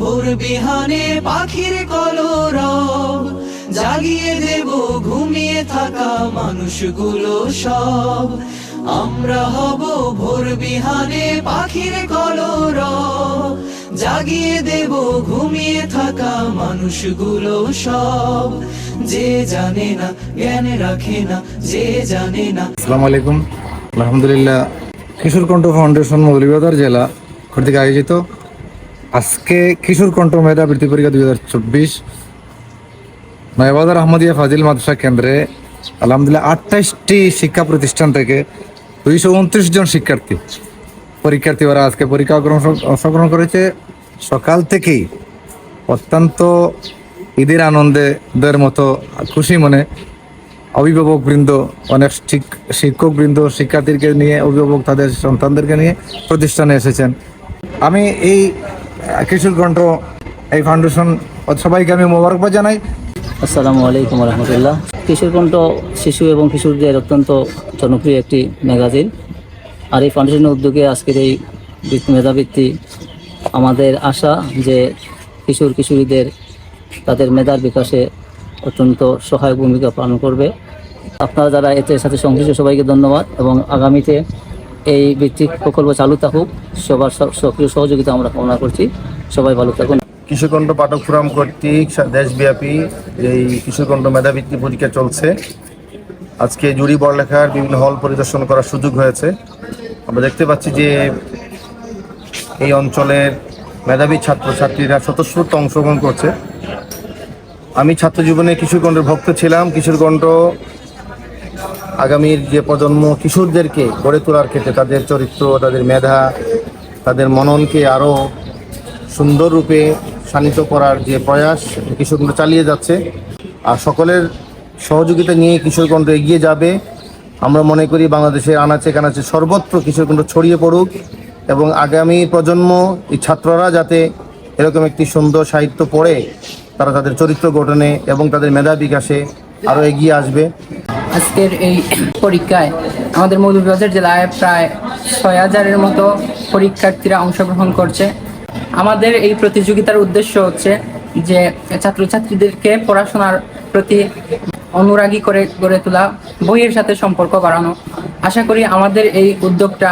ভোর বিহানে পাখির কলরব, জাগিয়ে দেব ঘুমিয়ে থাকা মানুষগুলো সব। আমরা হব ভোর বিহানে পাখির কলরব, জাগিয়ে দেব ঘুমিয়ে থাকা মানুষগুলো সব। যে জানে না, জ্ঞান রাখে না, যে জানে না। আসসালামু আলাইকুম। আলহামদুলিল্লাহ কিশোর কণ্ঠ ফাউন্ডেশন মৌলভীবাজার জেলা কর্তৃক আয়োজিত আজকে কিশোর কণ্ঠ মেধা বৃত্তি পরীক্ষা দুই হাজার চব্বিশ। নয়াবাজার আহমদিয়া ফাজিল মাদ্রাসা কেন্দ্রে আলহামদুলিল্লাহ আঠাইশটি শিক্ষা প্রতিষ্ঠান থেকে দুইশো উনত্রিশ জন শিক্ষার্থী পরীক্ষার্থী ওরা আজকে পরীক্ষা অংশ- অংশগ্রহণ করেছে। সকাল থেকেই অত্যন্ত ঈদের আনন্দে দের মতো খুশি মনে অভিভাবক বৃন্দ, অনেক শিক্ষক বৃন্দ, শিক্ষার্থীকে নিয়ে অভিভাবক, তাদের সন্তানদেরকে নিয়ে প্রতিষ্ঠানে এসেছেন। আমি এই কিশোর কণ্ঠ, এই ফাউন্ডেশন সবাইকে আমি মোবারকবাদ জানাই। আসসালামু আলাইকুম রহমতুল্লাহ। কিশোরকণ্ঠ শিশু এবং কিশোরদের অত্যন্ত জনপ্রিয় একটি ম্যাগাজিন। আর এই ফাউন্ডেশনের উদ্যোগে আজকের এই মেধাবৃত্তি, আমাদের আশা যে কিশোর কিশোরীদের তাদের মেধার বিকাশে অত্যন্ত সহায়ক ভূমিকা পালন করবে। আপনারা যারা এতে সাথে সংশ্লিষ্ট, সবাইকে ধন্যবাদ এবং আগামীতে এই ভিত্তিক প্রকল্প চালু থাকুক, সবার সক্রিয় সহযোগিতা আমরা কামনা করছি। সবাই ভালো থাকুন। কিশোরকণ্ঠ পাঠক ফোরাম কর্তৃক দেশব্যাপী এই কিশোরকণ্ঠ মেধাবৃত্তি পরীক্ষা চলছে। আজকে জুড়ি পড়ালেখার বিভিন্ন হল পরিদর্শন করার সুযোগ হয়েছে। আমরা দেখতে পাচ্ছি যে এই অঞ্চলের মেধাবী ছাত্রছাত্রীরা স্বতঃস্ফূর্ত অংশগ্রহণ করছে। আমি ছাত্র জীবনে কিশোরকণ্ঠের ভক্ত ছিলাম। কিশোরকণ্ঠ আগামীর যে প্রজন্ম কিশোরদেরকে গড়ে তোলার ক্ষেত্রে তাদের চরিত্র, তাদের মেধা, তাদের মননকে আরও সুন্দর রূপে শানিত করার যে প্রয়াস কিশোরকণ্ঠ চালিয়ে যাচ্ছে। আর সকলের সহযোগিতা নিয়ে কিশোরকণ্ঠ এগিয়ে যাবে। আমরা মনে করি বাংলাদেশের আনাচে কানাচে সর্বত্র কিশোরকণ্ঠ ছড়িয়ে পড়ুক এবং আগামী প্রজন্ম, এই ছাত্ররা যাতে এরকম একটি সুন্দর সাহিত্য পড়ে, তারা তাদের চরিত্র গঠনে এবং তাদের মেধা বিকাশে আরও এগিয়ে আসবে। আজকের এই পরীক্ষায় আমাদের মৌলভীবাজার জেলায় প্রায় ছয় হাজারের মতো পরীক্ষার্থীরা অংশগ্রহণ করছে। আমাদের এই প্রতিযোগিতার উদ্দেশ্য হচ্ছে যে ছাত্রছাত্রীদেরকে পড়াশোনার প্রতি অনুরাগী করে গড়ে তোলা, বইয়ের সাথে সম্পর্ক বাড়ানো। আশা করি আমাদের এই উদ্যোগটা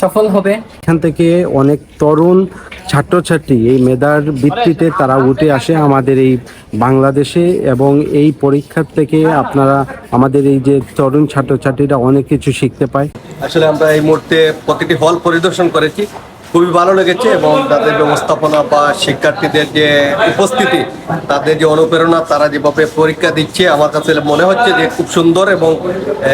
সফল হবে। এখান থেকে অনেক তরুণ ছাত্রছাত্রী এই মেধার ভিত্তিতে তারা উঠে আসে আমাদের এই বাংলাদেশে এবং এই পরীক্ষার থেকে আপনারা আমাদের এই যে তরুণ ছাত্রছাত্রীরা অনেক কিছু শিখতে পায়। আসলে আমরা এই মুহূর্তে প্রতিটি হল পরিদর্শন করেছি। খুবই ভালো লেগেছে এবং তাদের ব্যবস্থাপনা বা শিক্ষার্থীদের যে উপস্থিতি, তাদের যে অনুপ্রেরণা, তারা যেভাবে পরীক্ষা দিচ্ছে, আমার কাছে মনে হচ্ছে যে খুব সুন্দর এবং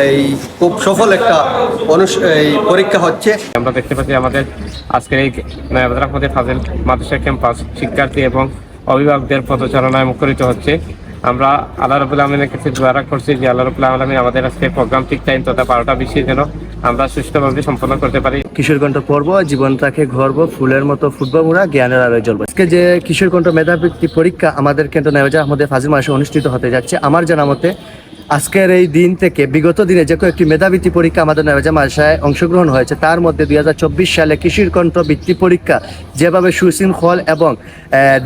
এই খুব সফল একটা অনুষ- এই পরীক্ষা হচ্ছে। আমরা দেখতে পাচ্ছি আমাদের আজকের এই নয়াবাজার ফাজেল মাদ্রাসা ক্যাম্পাস শিক্ষার্থী এবং অভিভাবকদের পদচারণায় মুখরিত হচ্ছে। আমরা আল্লাহ রবুল আলমিনের কাছে দোয়ারা করছি যে আল্লাহ রবুল আলমিন আমাদের আজকে প্রোগ্রাম ঠিক টাইম তথা বারোটা বেশি যেন আমরা সুষ্ঠুভাবে সম্পন্ন করতে পারি। কিশোরকণ্ঠ পর্ব জীবনটাকে গর্ব ফুলের মতো ফুটবল মোড়া, জ্ঞানের আলোয় জ্বলবে। আজকে যে কিশোরকণ্ঠ মেধাবৃত্তি পরীক্ষা আমাদের কেন্দ্র নয়জা আমাদের ফাজিল মাসে অনুষ্ঠিত হতে যাচ্ছে, আমার জানা মতে আজকের এই দিন থেকে বিগত দিনে যে কয়েকটি মেধাবৃত্তি পরীক্ষা আমাদের নয়জা মাসায় অংশগ্রহণ হয়েছে, তার মধ্যে দুই হাজার চব্বিশ সালে কিশোরকণ্ঠ বৃত্তি পরীক্ষা যেভাবে সুশৃঙ্খল এবং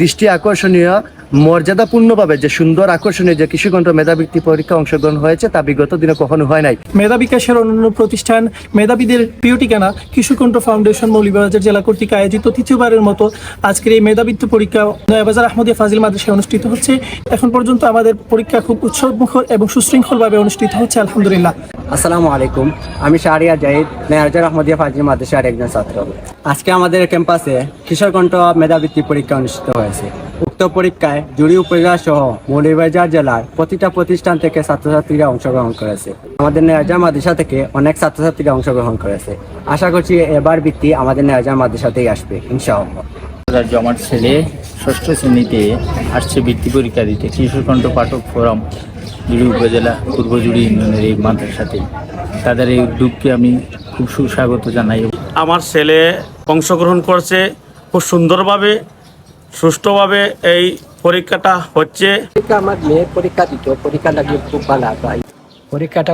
দৃষ্টি আকর্ষণীয় মর্যাদাপূর্ণভাবে যে সুন্দর আকর্ষণীয় যে কিশোরকণ্ঠ মেধাবৃত্তি পরীক্ষা অংশগ্রহণ হয়েছে তা বিগত দিনে কখনো হয় নাই। মেধা বিকাশের অন্যান্য প্রতিষ্ঠান মেধাবীদের প্রিয় ঠিকানা কিশোরকণ্ঠ ফাউন্ডেশন মৌলিবাজার জেলা কর্তৃক আয়োজিত তৃতীয়বারের মতো আজকের এই মেধাবৃত্তি পরীক্ষা নয়াবাজার আহমদিয়া ফাজিল মাদ্রাসায় অনুষ্ঠিত হচ্ছে। এখন পর্যন্ত আমাদের পরীক্ষা খুব উৎসবমুখর এবং সুশৃঙ্খলভাবে অনুষ্ঠিত হচ্ছে আলহামদুলিল্লাহ। আসসালামু আলাইকুম। আমি শাহরিয়া জাহিদ নেয়ারজার আহমদিয়া ফাজিল মাদ্রাসার একজন ছাত্র। আজকে আমাদের ক্যাম্পাসে কিশোরকণ্ঠ মেধাবৃত্তি পরীক্ষা অনুষ্ঠিত হয়েছে। উক্ত পরীক্ষায় জুড়ি উপজেলা সহ মৌলভীবাজার জেলার প্রতিটা প্রতিষ্ঠান থেকে ছাত্রছাত্রীরা অংশগ্রহণ করেছে। আমাদের নেয়াজা মাদ্রাসা থেকে অনেক ছাত্রছাত্রীরা অংশগ্রহণ করেছে। আশা করছি এবার বৃত্তি আমাদের নেয়াজা মাদ্রাসাতেই আসবে ইনশাআল্লাহ। রাজ্য আমার ছেলে ষষ্ঠ শ্রেণীতে আসছে বৃত্তি পরীক্ষা দিতে। কিশোরকণ্ঠ পাঠক ফোরাম জুড়ি উপজেলা পূর্ব জুড়ি ইউনিয়নের এই মাদ্রাসাতে। তাদের এই উদ্যোগকে আমি খুব সুস্বাগত জানাই। আমার ছেলে অংশগ্রহণ করছে খুব সুন্দরভাবে সুষ্ঠুভাবে এই পরীক্ষাটা হচ্ছে। পরীক্ষা আমার মেয়ে পরীক্ষা দিত পরীক্ষা লাগিয়ে খুব ভালো পাই পরীক্ষাটা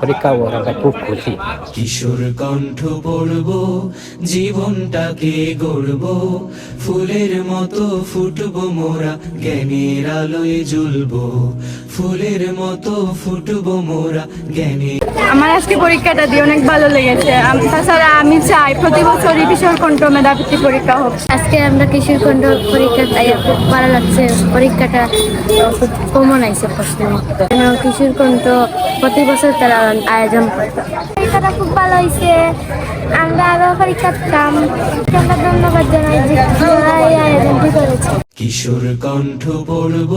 পরীক্ষা ওরা খুব খুশি। কিশোর কণ্ঠ পড়ব জীবনটাকে গড়ব ফুলের মতো ফুটব মোরা জ্ঞানের আলোয় জ্বলব। ফুলের মতো ফুটব মোরা জ্ঞানের আমার আজকে পরীক্ষাটা দিয়ে অনেক ভালো লেগেছে। তাছাড়া আমি চাই প্রতি বছরই কিশোর কণ্ঠ মেধাবৃত্তি পরীক্ষা হোক। আজকে আমরা কিশোর কণ্ঠ পরীক্ষা তাই খুব ভালো লাগছে। পরীক্ষাটা খুব কমন আইছে প্রশ্ন কিশোর কণ্ঠ প্রতি বছর তারা আয়োজন করতো। পরীক্ষাটা খুব ভালো হয়েছে। আমরা আরও পরীক্ষা দিতাম। আমরা ধন্যবাদ জানাই যে আয়োজনটি করেছে। কিশোর কণ্ঠ পড়ব